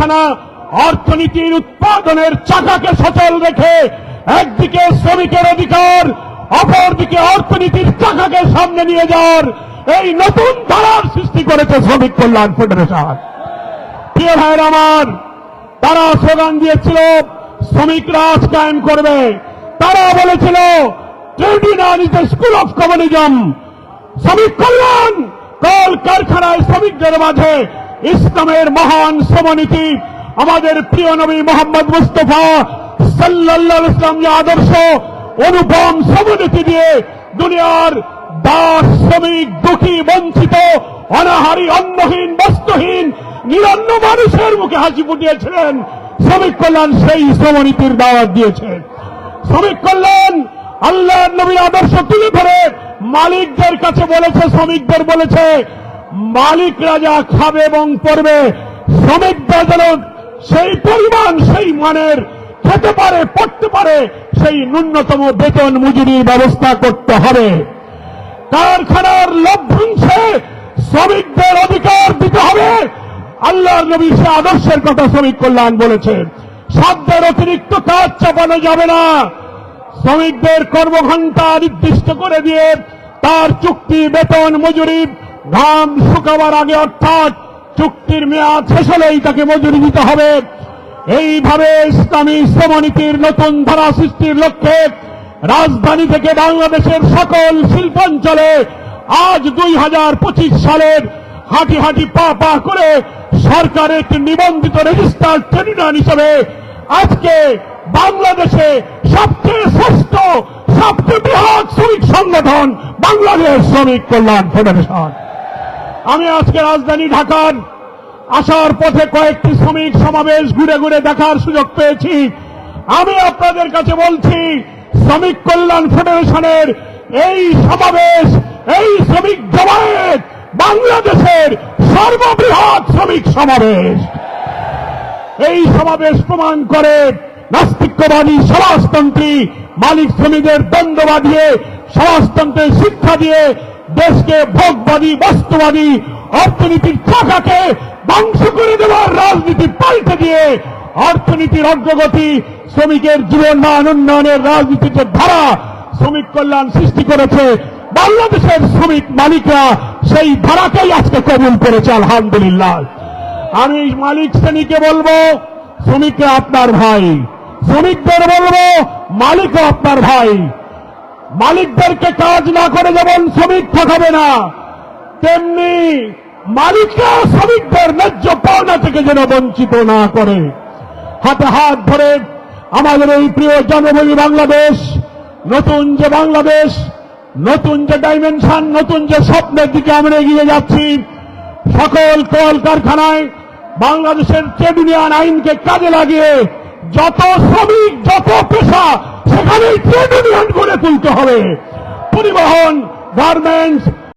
কারখানা অর্থনীতির উৎপাদনের চাকাকে সচল রেখে একদিকে শ্রমিকের অধিকার, অপরদিকে অর্থনীতির চাকাকে সামনে নিয়ে যাওয়ার এই নতুন ধারার সৃষ্টি করেছে শ্রমিক কল্যাণ ফেডারেশন। প্রিয় ভাইয়ের আমার, তারা স্লোগান দিয়েছিল শ্রমিক রাজ কায়েম করবে। তারা বলেছিল trade union is school of communism শ্রমিক কল্যাণ কল কারখানায় শ্রমিকদের মাঝে ইসলামের মহান শ্রমনীতি আমাদের প্রিয় নবী মোহাম্মদ মুস্তফা আলাইহি ইসলাম যে আদর্শ, অনুপম শ্রমনীতি দিয়ে দুনিয়ার দাস, শ্রমিক, দুঃখী, বঞ্চিত, অনাহারী, অন্নহীন, বস্ত্রহীন, নিরন্ন মানুষের মুখে হাসি ফুটিয়েছিলেন। শ্রমিক কল্যাণ সেই শ্রমনীতির দাওয়াত দিয়েছে। শ্রমিক কল্যাণ আল্লাহ নবীর আদর্শ তুলে ধরে মালিকদের কাছে বলেছে, শ্রমিকদের বলেছে মালিকরা যা খাবে এবং পড়বে। শ্রমিকদের যেন সেই পরিমাণ, সেই মানের খেতে পারে, পড়তে পারে, সেই ন্যূনতম বেতন মজুরির ব্যবস্থা করতে হবে। কারখানার লভ্যাংশে শ্রমিকদের অধিকার দিতে হবে। আল্লাহর নবী সে আদর্শের কথা শ্রমিক কল্যাণ বলেছে। সাধ্যের অতিরিক্ত কাজ চাপানো যাবে না। শ্রমিকদের কর্মঘণ্টা নির্দিষ্ট করে দিয়ে তার চুক্তি, বেতন, মজুরি ঘাম শুকাবার আগে অর্থাৎ চুক্তির মেয়াদ শেষ হলেই তাকে মজুরি দিতে হবে। এইভাবে ইসলামী শ্রমনীতির নতুন ধারা সৃষ্টির লক্ষ্যে রাজধানী থেকে বাংলাদেশের সকল শিল্পাঞ্চলে আজ দুই হাজার পঁচিশ সালের হাঁটি হাঁটি পা পা করে সরকারের একটি নিবন্ধিত রেজিস্টার্ড ট্রেড ইউনিয়ন হিসেবে আজকে বাংলাদেশে সবচেয়ে শ্রেষ্ঠ, সবচেয়ে বৃহৎ শ্রমিক সংগঠন বাংলাদেশ শ্রমিক কল্যাণ ফেডারেশন। আমি আজকে রাজধানী ঢাকার আসার পথে কয়েকটি শ্রমিক সমাবেশ ঘুরে ঘুরে দেখার সুযোগ পেয়েছি। আমি আপনাদের কাছে বলছি, শ্রমিক কল্যাণ ফেডারেশনের এই সমাবেশ, এই শ্রমিক জমায়েত বাংলাদেশের সর্ববৃহৎ শ্রমিক সমাবেশ। এই সমাবেশ প্রমাণ করে নাস্তিক্যবাদী সমাজতন্ত্রী মালিক শ্রমিকদের দ্বন্দ্ব বাঁধিয়ে সমাজতন্ত্রের শিক্ষা দিয়ে দেশকে ভোগবাদী, বস্তুবাদী, অর্থনীতির চাকাকে ধ্বংস করে দেওয়ার রাজনীতি পাল্টে দিয়ে অর্থনীতির অগ্রগতি, শ্রমিকের জীবন মান উন্নয়নের রাজনীতির যে ধারা শ্রমিক কল্যাণ সৃষ্টি করেছে, বাংলাদেশের শ্রমিক মালিকরা সেই ধারাকেই আজকে কবুল করেছে, আলহামদুলিল্লাহ। আমি মালিক শ্রেণীকে বলব, শ্রমিকরা আপনার ভাই, শ্রমিকদের বলব, মালিকও আপনার ভাই। মালিকদেরকে কাজ না করে যেমন শ্রমিক ঠকাবে না, তেমনি মালিকরা শ্রমিকদের ন্যায্য পাওনা থেকে যেন বঞ্চিত না করে। হাতে হাত ধরে আমাদের এই প্রিয় জনবলী বাংলাদেশ, নতুন যে বাংলাদেশ, নতুন যে ডাইমেনশন নতুন যে স্বপ্নের দিকে আমরা এগিয়ে যাচ্ছি, সকল কল কারখানায় বাংলাদেশের ট্রেড ইউনিয়ন আইনকে কাজে লাগিয়ে যত শ্রমিক যত পেশা সেখানেই ট্রেড ইউনিয়ন গড়ে তুলতে হবে। পরিবহন গার্মেন্টস